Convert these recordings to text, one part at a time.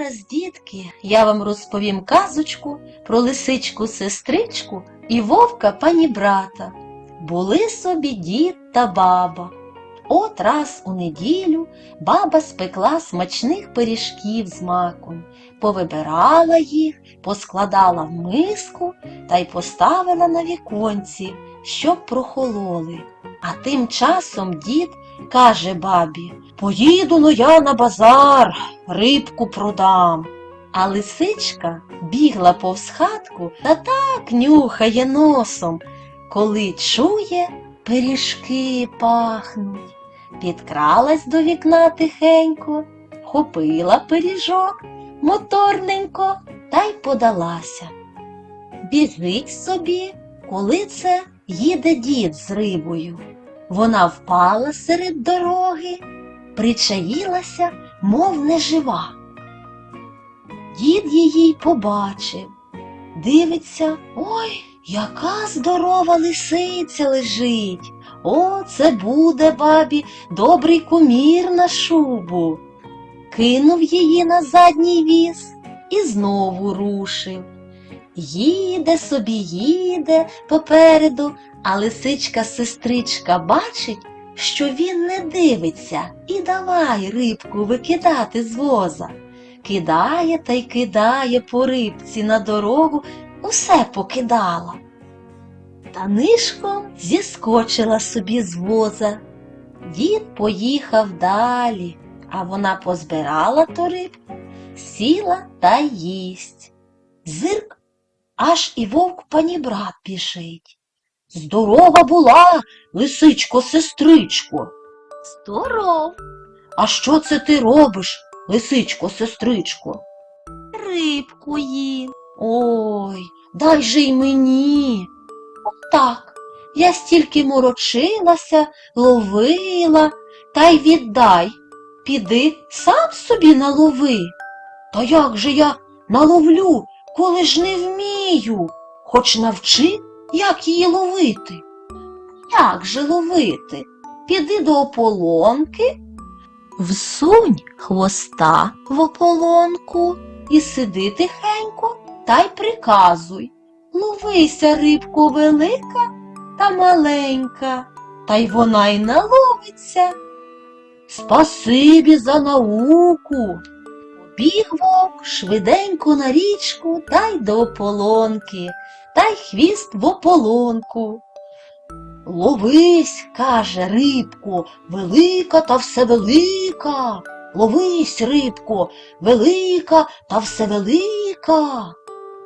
зараз, дітки, я вам розповім казочку про лисичку сестричку і вовка пані брата. Були собі дід та баба. От раз у неділю баба спекла смачних пиріжків з маком, повибирала їх, поскладала в миску та й поставила на віконці, щоб прохололи. А тим часом дід каже бабі Поїду но я на базар, рибку продам. А лисичка бігла повз хатку та так нюхає носом, коли чує, пиріжки пахнуть. Підкралась до вікна тихенько, хопила пиріжок моторненько та й подалася. Біжить собі, коли це їде дід з рибою. Вона впала серед дороги, причаїлася, мов нежива. Дід її побачив, дивиться, ой, яка здорова лисиця лежить. О, це буде бабі добрий кумір на шубу. Кинув її на задній віз і знову рушив. Їде собі, їде попереду, а лисичка-сестричка бачить, що він не дивиться, і давай рибку викидати з воза. Кидає та й кидає по рибці на дорогу, усе покидала. Та нишком зіскочила собі з воза. Дід поїхав далі, а вона позбирала ту рибку, сіла та їсть. Зирк, аж і вовк панібрат біжить. Здорова була, лисичко, сестричко. Здоров. А що це ти робиш, лисичко, сестричко? Рибку їм. Ой, дай же й мені. Так, я стільки морочилася, ловила, та й віддай. Піди сам собі налови. Та як же я наловлю, коли ж не вмію? Хоч навчи, як її ловити. Як же ловити? Піди до ополонки, всунь хвоста в ополонку і сиди тихенько та й приказуй. Ловися, рибко велика та маленька, та й вона й наловиться. Спасибі за науку. Побіг вовк швиденько на річку та й до ополонки, та й хвіст в ополонку. Ловись, каже рибко, велика та всевелика. Ловись, рибко, велика та всевелика.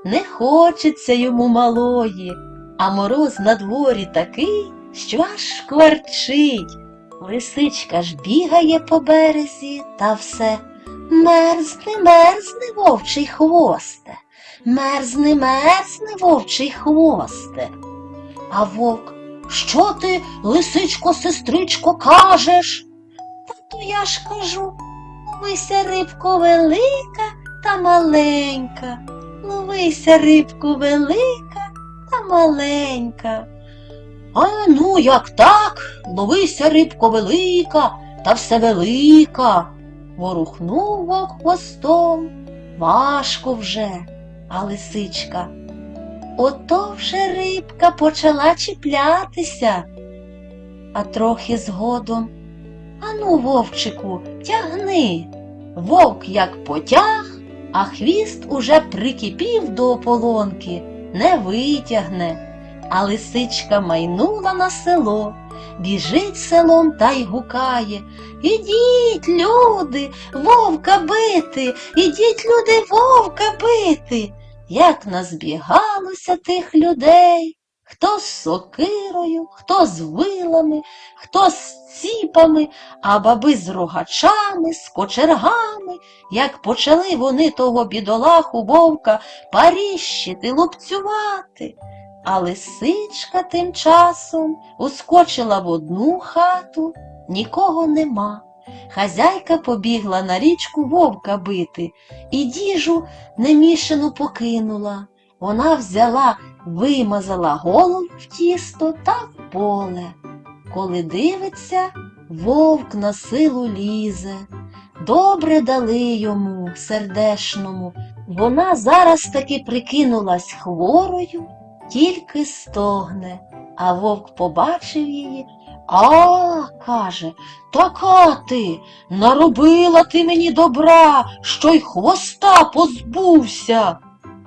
Не хочеться йому малої, а мороз на дворі такий, що аж шкварчить. Лисичка ж бігає по березі та все. Мерзни, мерзни, вовчий хвосте, мерзни, мерзни, вовчий хвосте. А вовк, що ти, лисичко, сестричко, кажеш? Та то я ж кажу, ловися рибко велика та маленька, ловися рибко велика та маленька. А ну, як так, ловися рибко велика та все велика. Ворухнув вовк хвостом, важко вже, а лисичка. Ото вже рибка почала чіплятися. А трохи згодом. Ану, вовчику, тягни. Вовк як потяг, а хвіст уже прикипів до ополонки, не витягне. А лисичка майнула на село, біжить селом та й гукає. Ідіть, люди, вовка бити, ідіть, люди, вовка бити. Як назбігалося тих людей, хто з сокирою, хто з вилами, хто з ціпами, а баби з рогачами, з кочергами, як почали вони того бідолаху вовка паріщити, лупцювати. А лисичка тим часом ускочила в одну хату, нікого нема. Хазяйка побігла на річку вовка бити і діжу немішану покинула. Вона взяла, вимазала голову в тісто та в поле. Коли дивиться, вовк на силу лізе, добре дали йому, сердешному. Вона зараз таки прикинулась хворою, тільки стогне. А вовк побачив її. А, каже, така ти, наробила ти мені добра, що й хвоста позбувся.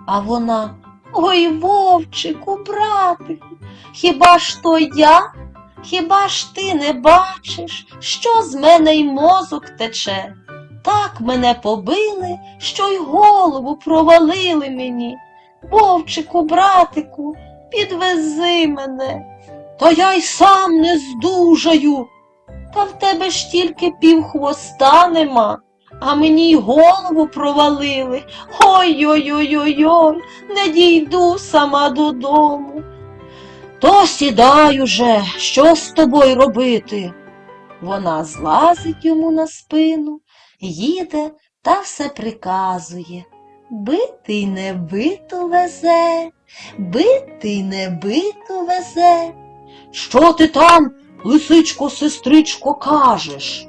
А вона, ой, вовчику, братику, хіба ж то я? Хіба ж ти не бачиш, що з мене й мозок тече? Так мене побили, що й голову провалили мені. Вовчику, братику, підвези мене. Та я й сам не здужаю. Та в тебе ж тільки півхвоста нема, а мені й голову провалили. Ой-ой-ой-ой-ой, не дійду сама додому. То сідай уже, що з тобою робити? Вона злазить йому на спину, їде та все приказує. Битий не биту везе, битий не биту везе. Що ти там, лисичко, сестричко, кажеш?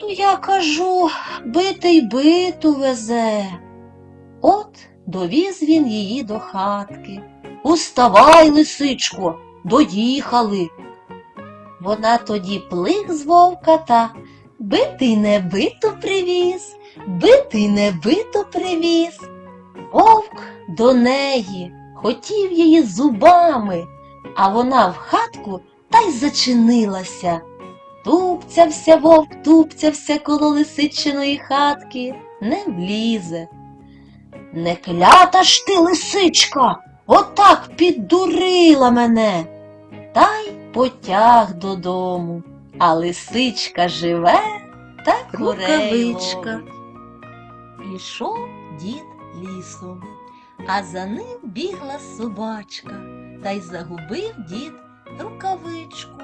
То я кажу, битий биту везе. От довіз він її до хатки. Уставай, лисичко, доїхали. Вона тоді плих з вовка та битий не биту привіз, битий не биту привіз. Вовк до неї хотів її зубами, а вона в хатку та й зачинилася. Тупцявся вовк, тупцявся коло лисичиної хатки, не влізе. Не клята ж ти, лисичка, отак піддурила мене. Та й потяг додому, а лисичка живе та ловить. Пішов дід лісом, а за ним бігла собачка, та й загубив дід рукавичку.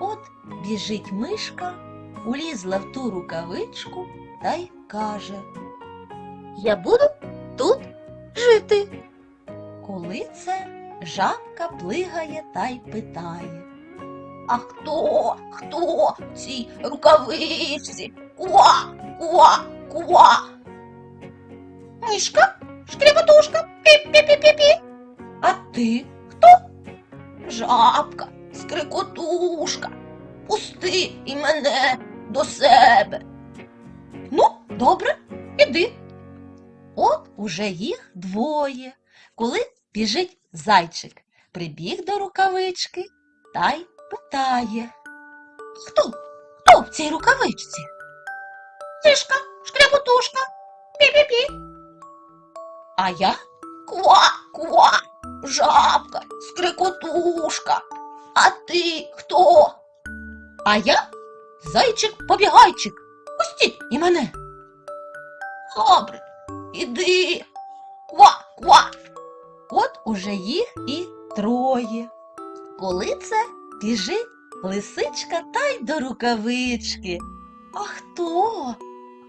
От біжить мишка, улізла в ту рукавичку та й каже Я буду тут жити. Коли це жабка плигає та й питає. А хто? Хто в цій рукавичці? Куа, куа, куа. Мишка, шкребатушка, пі-пі-пі-пі-пі. А ти хто? Жабка, скрикотушка. Пусти і мене до себе. Ну, добре, іди. От уже їх двоє. Коли біжить зайчик, прибіг до рукавички та й питає. Хто? Хто в цій рукавичці? Мишка, шкребатушка, пі-пі-пі. А я Ква, ква, жабка, скрикотушка. А ти хто? А я зайчик-побігайчик. Пустіть і мене. Добре, іди. Ква, ква. От уже їх і троє. Коли це біжить лисичка та й до рукавички. А хто?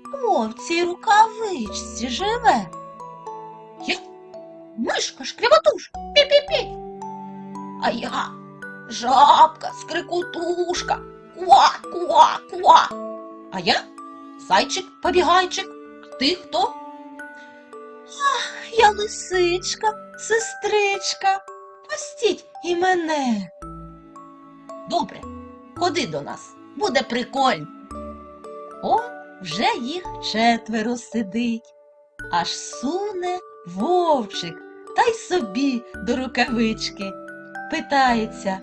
Хто в цій рукавичці живе? Мишка, шкребатушка, пі-пі-пі. А я жабка, скрикотушка. Ква, ква, ква. А я зайчик-побігайчик. А ти хто? Я лисичка, сестричка. Пустіть і мене. Добре, ходи до нас, буде прикольно. О, вже їх четверо сидить, аж суне вовчик та й собі до рукавички. Питається,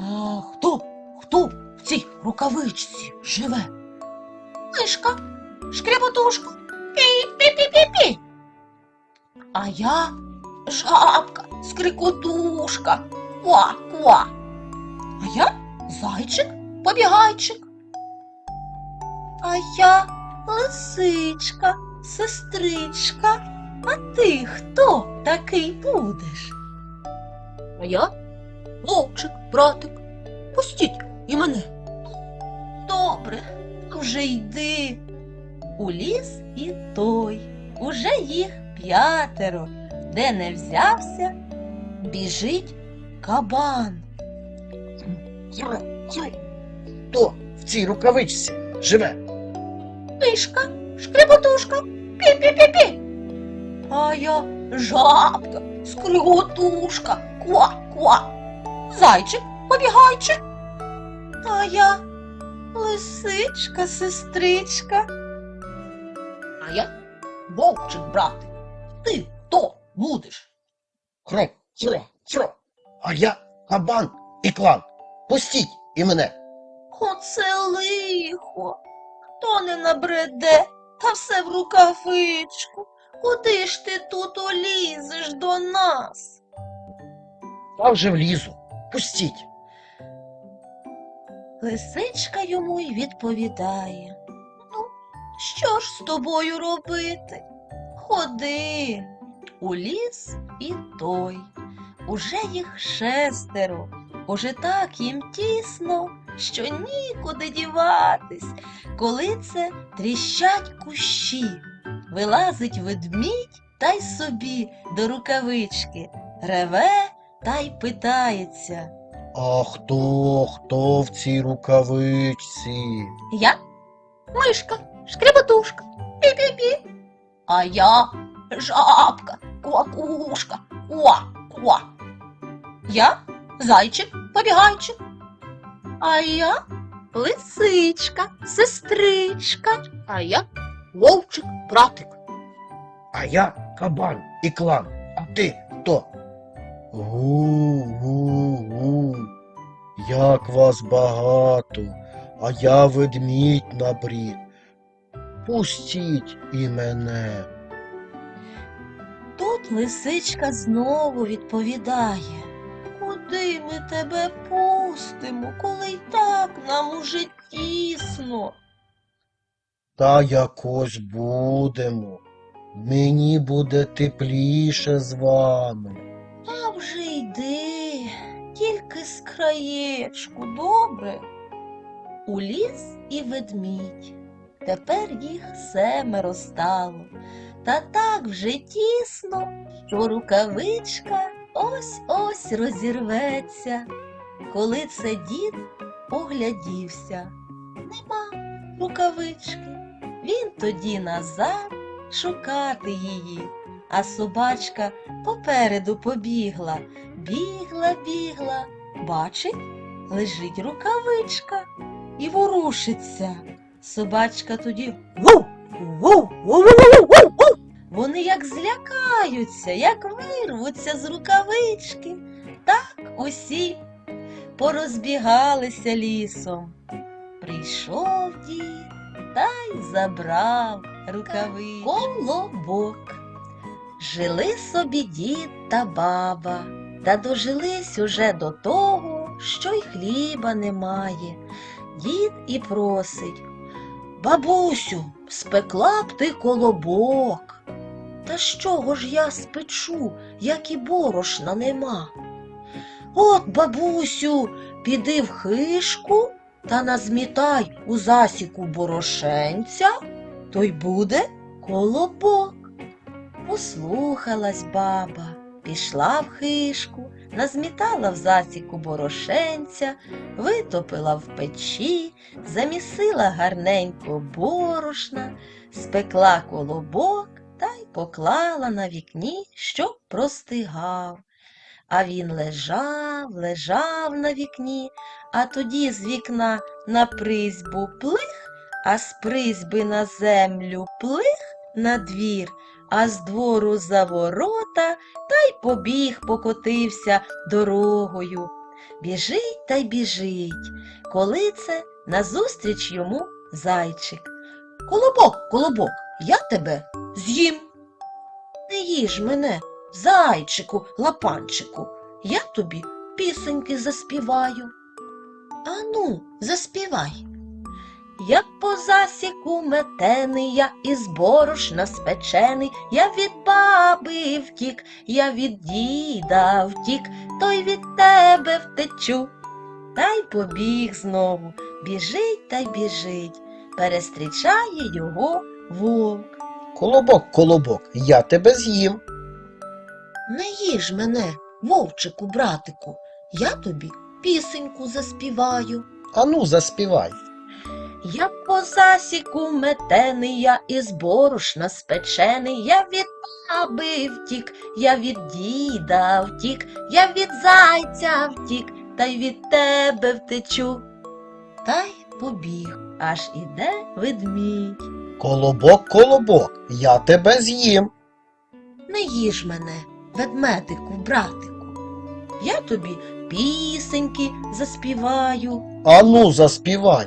а хто, хто в цій рукавичці живе? Мишка, шкребатушка, пі-пі-пі-пі-пі. А я Жабка, скрикотушка. Ква, ква. А я зайчик, побігайчик. А я лисичка, сестричка. А ти хто такий будеш? А я вовчик, братик. Пустіть і мене. Добре, вже йди. У ліс і той, уже їх п'ятеро, де не взявся, біжить кабан. Я, я, хто в цій рукавичці живе? мишка, шкреботушка, пі-пі-пі-пі. А я жабка, скриготушка, ква-ква. Зайчик, побігайчик. А я лисичка, сестричка. А я вовчик, братик. Ти хто будеш? Хро, хро, хро. А я кабан і клан. Пустіть і мене. Оце лихо. Хто не набреде, та все в рукавичку. Куди ж ти тут олізеш до нас? Я вже влізу. Пустіть. Лисичка йому й відповідає. Ну, що ж з тобою робити? Ходи у ліс і той. Уже їх шестеро, уже так їм тісно, що нікуди діватись, коли це тріщать кущі. Вилазить ведмідь та й собі до рукавички, реве та й питається. А хто, хто в цій рукавичці? Я Мишка, шкреботушка, пі-пі-пі. А я жабка, квакушка, ква-ква. Я зайчик, побігайчик. А я лисичка, сестричка. А я вовчик, братик. А я кабан і клан. А ти хто? Гу-гу-гу. Як вас багато, а я ведмідь набрід. Пустіть і мене. Тут лисичка знову відповідає. Куди ми тебе пустимо, коли й так нам уже тісно? Та якось будемо. Мені буде тепліше з вами. А вже йди, тільки з краєчку, добре? У ліс і ведмідь. Тепер їх семеро стало. Та так вже тісно, що рукавичка ось-ось розірветься. Коли це дід оглядівся, нема рукавички. Він тоді назад шукати її, а собачка попереду побігла, бігла, бігла, бачить, лежить рукавичка і ворушиться. Собачка тоді ву, ву, ву, ву, ву. Вони як злякаються, як вирвуться з рукавички. Так усі порозбігалися лісом. Прийшов дід та й забрав рукавичку. Колобок. Жили собі дід та баба, та дожились уже до того, що й хліба немає. Дід і просить Бабусю, спекла б ти колобок. Та з чого ж я спечу, як і борошна нема? От, бабусю, піди в хишку та назмітай у засіку борошенця, то й буде колобок. Послухалась баба, пішла в хишку, назмітала в засіку борошенця, витопила в печі, замісила гарненько борошна, спекла колобок поклала на вікні, щоб простигав. А він лежав, лежав на вікні, а тоді з вікна на призьбу плих, а з призьби на землю плих на двір, а з двору за ворота та й побіг, покотився дорогою. Біжить та й біжить. Коли це назустріч йому зайчик. Колобок, колобок, я тебе з'їм. Не їж мене, зайчику, лапанчику, я тобі пісеньки заспіваю. Ану, заспівай. Як по засіку метений, я із борошна спечений, я від баби втік, я від діда втік, той від тебе втечу. Та й побіг знову, біжить та й біжить, перестрічає його вовк. Колобок, колобок, я тебе з'їм. Не їж мене, вовчику, братику, я тобі пісеньку заспіваю. Ану, заспівай. Я по засіку метений, я із борошна спечений, я від баби втік, я від діда втік, я від зайця втік, та й від тебе втечу. Та й побіг, аж іде ведмідь. Колобок, колобок, я тебе з'їм. Не їж мене, ведмедику, братику. Я тобі пісеньки заспіваю. Ану, заспівай.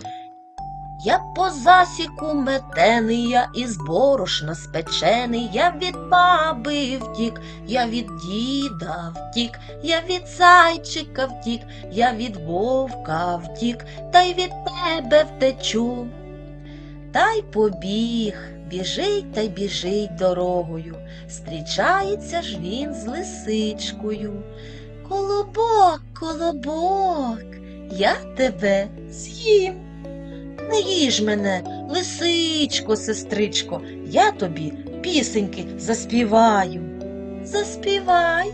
Я по засіку метений, я із борошна спечений, я від баби втік, я від діда втік, я від зайчика втік, я від вовка втік, та й від тебе втечу. Та й побіг, біжить та й біжить дорогою, зустрічається ж він з лисичкою. Колобок, колобок, я тебе з'їм. Не їж мене, лисичко, сестричко, я тобі пісеньки заспіваю. Заспівай.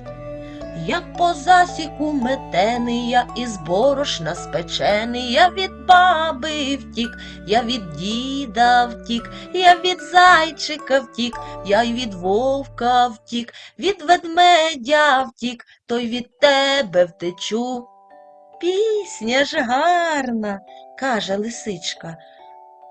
Я по засіку метений, я із борошна спечений, я від баби втік, я від діда втік, я від зайчика втік, я й від вовка втік, від ведмедя втік, то й від тебе втечу. Пісня ж гарна, каже лисичка.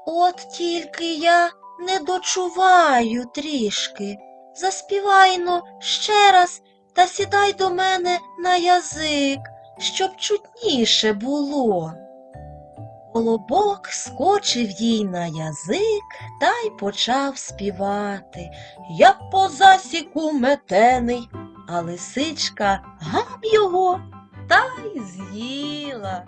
От тільки я не дочуваю трішки. Заспівайно ще раз та сідай до мене на язик, щоб чутніше було. Колобок скочив їй на язик та й почав співати. Я по засіку метений, а лисичка гап його та й з'їла.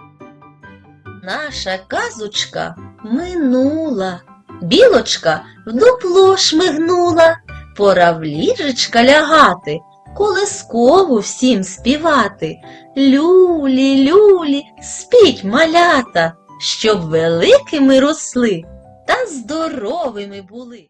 Наша казочка минула, білочка в дупло шмигнула, пора в ліжечка лягати, колискову всім співати. Люлі, люлі, спіть малята, щоб великими росли та здоровими були.